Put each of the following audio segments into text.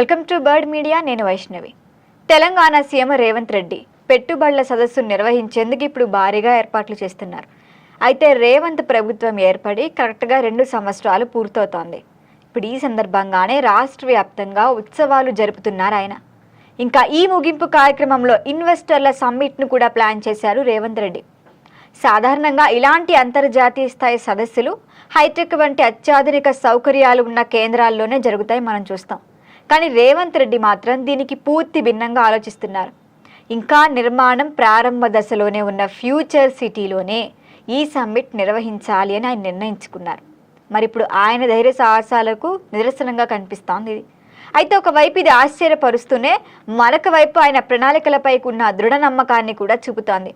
Welcome to bird media నేను Vaishnavi. Telangana CM Revanth Reddy పెట్టుబడుల సదస్సు నిర్వహించేందుకు ఇప్పుడు భారీగా ఏర్పాట్లు చేస్తున్నారు. అయితే రేవంత్ ప్రభుత్వం ఏర్పడి కరెక్ట్గా రెండు సంవత్సరాలు పూర్తవుతోంది. ఇప్పుడు ఈ సందర్భంగానే రాష్ట్ర వ్యాప్తంగా ఉత్సవాలు జరుపుతున్నారు ఆయన. ఇంకా ఈ ముగింపు కార్యక్రమంలో ఇన్వెస్టర్ల సమ్మిట్ను కూడా ప్లాన్ చేశారు రేవంత్ రెడ్డి. సాధారణంగా ఇలాంటి అంతర్జాతీయ స్థాయి సదస్సులు హైటెక్ వంటి అత్యాధునిక సౌకర్యాలు ఉన్న కేంద్రాల్లోనే జరుగుతాయి మనం చూస్తాం. కానీ రేవంత్ రెడ్డి మాత్రం దీనికి పూర్తి భిన్నంగా ఆలోచిస్తున్నారు. ఇంకా నిర్మాణం ప్రారంభ దశలోనే ఉన్న ఫ్యూచర్ సిటీలోనే ఈ సమ్మిట్ నిర్వహించాలి అని ఆయన నిర్ణయించుకున్నారు. మరి ఇప్పుడు ఆయన ధైర్య సాహసాలకు నిదర్శనంగా కనిపిస్తోంది ఇది. అయితే ఒకవైపు ఇది ఆశ్చర్యపరుస్తూనే మరొక వైపు ఆయన ప్రణాళికలపై ఉన్న దృఢ నమ్మకాన్ని కూడా చూపుతోంది.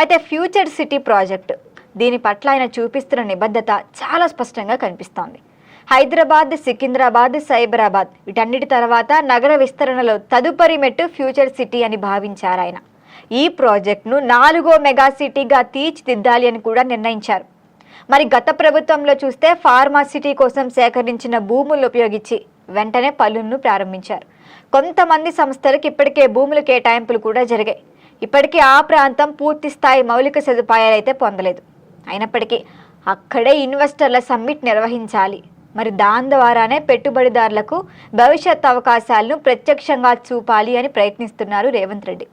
అయితే ఫ్యూచర్ సిటీ ప్రాజెక్టు దీని పట్ల ఆయన చూపిస్తున్న నిబద్ధత చాలా స్పష్టంగా కనిపిస్తోంది. హైదరాబాద్ సికింద్రాబాద్ సైబరాబాద్. వీటన్నిటి తర్వాత నగర విస్తరణలో తదుపరి మెట్టు ఫ్యూచర్ సిటీ అని భావించారు ఆయన. ఈ ప్రాజెక్ట్ను నాలుగో మెగా సిటీగా తీర్చిదిద్దాలి అని కూడా నిర్ణయించారు. మరి గత ప్రభుత్వంలో చూస్తే ఫార్మా సిటీ కోసం సేకరించిన భూములు ఉపయోగించి వెంటనే పనులను ప్రారంభించారు. కొంతమంది సంస్థలకు ఇప్పటికే భూముల కేటాయింపులు కూడా జరిగాయి. ఇప్పటికీ ఆ ప్రాంతం పూర్తి స్థాయి మౌలిక సదుపాయాలు అయితే పొందలేదు. అయినప్పటికీ అక్కడే ఇన్వెస్టర్ల సమ్మిట్ నిర్వహించాలి. మరి దాని ద్వారానే పెట్టుబడిదారులకు భవిష్యత్ అవకాశాలను ప్రత్యక్షంగా చూపాలి అని ప్రయత్నిస్తున్నారు రేవంత్ రెడ్డి.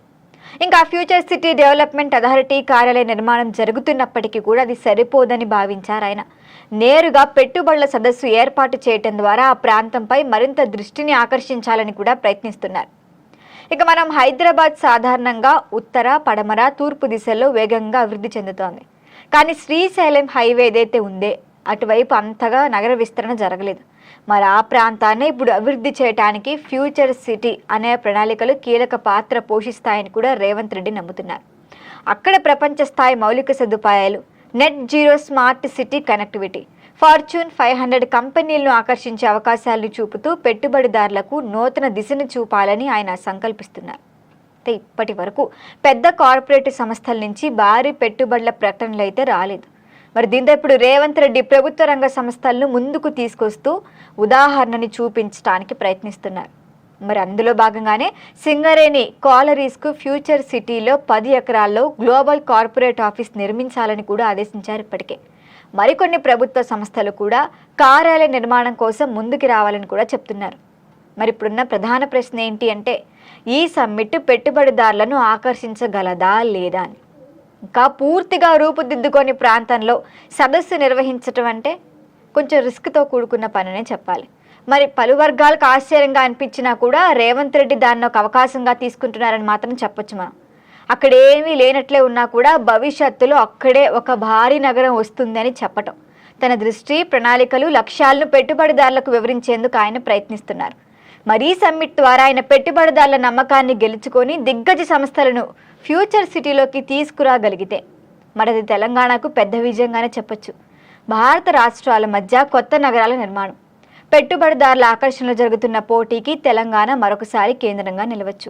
ఇంకా ఫ్యూచర్ సిటీ డెవలప్మెంట్ అథారిటీ కార్యాలయ నిర్మాణం జరుగుతున్నప్పటికీ కూడా అది సరిపోదని భావించారు ఆయన. నేరుగా పెట్టుబడుల సదస్సు ఏర్పాటు చేయటం ద్వారా ఆ ప్రాంతంపై మరింత దృష్టిని ఆకర్షించాలని కూడా ప్రయత్నిస్తున్నారు. ఇక మనం హైదరాబాద్ సాధారణంగా ఉత్తర పడమర తూర్పు దిశల్లో వేగంగా అభివృద్ధి చెందుతోంది. కానీ శ్రీశైలం హైవే ఏదైతే ఉందే అటువైపు అంతగా నగర విస్తరణ జరగలేదు. మరి ఆ ప్రాంతాన్ని ఇప్పుడు అభివృద్ధి చేయడానికి ఫ్యూచర్ సిటీ అనే ప్రణాళికలు కీలక పాత్ర పోషిస్తాయని కూడా రేవంత్ రెడ్డి నమ్ముతున్నారు. అక్కడ ప్రపంచ స్థాయి మౌలిక సదుపాయాలు net zero smart city connectivity fortune five hundred కంపెనీలను ఆకర్షించే అవకాశాలను చూపుతూ పెట్టుబడిదారులకు నూతన దిశను చూపాలని ఆయన సంకల్పిస్తున్నారు. అయితే ఇప్పటి వరకు పెద్ద కార్పొరేట్ సంస్థల నుంచి భారీ పెట్టుబడుల ప్రకటనలు అయితే రాలేదు. మరి దీంతో ఇప్పుడు రేవంత్ రెడ్డి ప్రభుత్వ రంగ సంస్థలను ముందుకు తీసుకొస్తూ ఉదాహరణని చూపించడానికి ప్రయత్నిస్తున్నారు. మరి అందులో భాగంగానే సింగరేణి కాలరీస్కు ఫ్యూచర్ సిటీలో పది ఎకరాల్లో గ్లోబల్ కార్పొరేట్ ఆఫీస్ నిర్మించాలని కూడా ఆదేశించారు ఇప్పటికే. మరికొన్ని ప్రభుత్వ సంస్థలు కూడా కార్యాలయ నిర్మాణం కోసం ముందుకు రావాలని కూడా చెప్తున్నారు. మరి ఇప్పుడున్న ప్రధాన ప్రశ్న ఏంటి అంటే ఈ సమ్మిట్ పెట్టుబడిదారులను ఆకర్షించగలదా లేదా అని. ఇంకా పూర్తిగా రూపుదిద్దుకొని ప్రాంతంలో సదస్సు నిర్వహించటం అంటే కొంచెం రిస్క్తో కూడుకున్న పననే చెప్పాలి. మరి పలు వర్గాలకు ఆశ్చర్యంగా అనిపించినా కూడా రేవంత్ రెడ్డి దాన్ని ఒక అవకాశంగా తీసుకుంటున్నారని మాత్రం చెప్పొచ్చు మనం. అక్కడ ఏమీ లేనట్లే ఉన్నా కూడా భవిష్యత్తులో అక్కడే ఒక భారీ నగరం వస్తుందని చెప్పటం. తన దృష్టి ప్రణాళికలు లక్ష్యాలను పెట్టుబడిదారులకు వివరించేందుకు ఆయన ప్రయత్నిస్తున్నారు. మరీ సమ్మిట్ ద్వారా ఆయన పెట్టుబడిదారుల నమ్మకాన్ని గెలుచుకొని దిగ్గజ సంస్థలను ఫ్యూచర్ సిటీలోకి తీసుకురాగలిగితే మరది తెలంగాణకు పెద్ద విజయంగానే చెప్పొచ్చు. భారత రాష్ట్రాల మధ్య కొత్త నగరాల నిర్మాణం. పెట్టుబడిదారుల ఆకర్షణలో జరుగుతున్న పోటీకి తెలంగాణ మరొకసారి కేంద్రంగా నిలవచ్చు.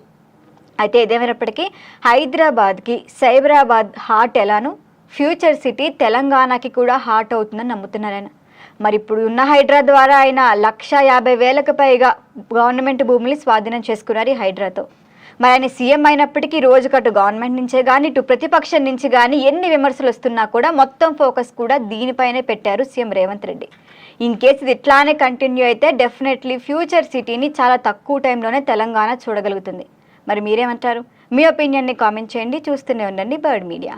అయితే ఏదేమైనప్పటికీ హైదరాబాద్కి సైబరాబాద్ హాట్ ఎలానో? ఫ్యూచర్ సిటీ తెలంగాణకి కూడా హాట్ అవుతుందని నమ్ముతున్నారు ఆయన మరి ఇప్పుడు ఉన్న హైడ్రా ద్వారా ఆయన లక్ష యాభై వేలకు పైగా గవర్నమెంట్ భూముల్ని స్వాధీనం చేసుకున్నారు ఈ హైడ్రాతో. మరి ఆయన సీఎం అయినప్పటికీ రోజుకు అటు గవర్నమెంట్ నుంచే కానీ ఇటు ప్రతిపక్షం నుంచి కానీ ఎన్ని విమర్శలు వస్తున్నా కూడా మొత్తం ఫోకస్ కూడా దీనిపైనే పెట్టారు CM Revanth Reddy. In case ఇది ఇట్లానే కంటిన్యూ అయితే డెఫినెట్లీ ఫ్యూచర్ సిటీని చాలా తక్కువ టైంలోనే తెలంగాణ చూడగలుగుతుంది. మరి మీరేమంటారు? మీ ఒపీనియన్ని కామెంట్ చేయండి. చూస్తూనే ఉండండి బర్డ్ మీడియా.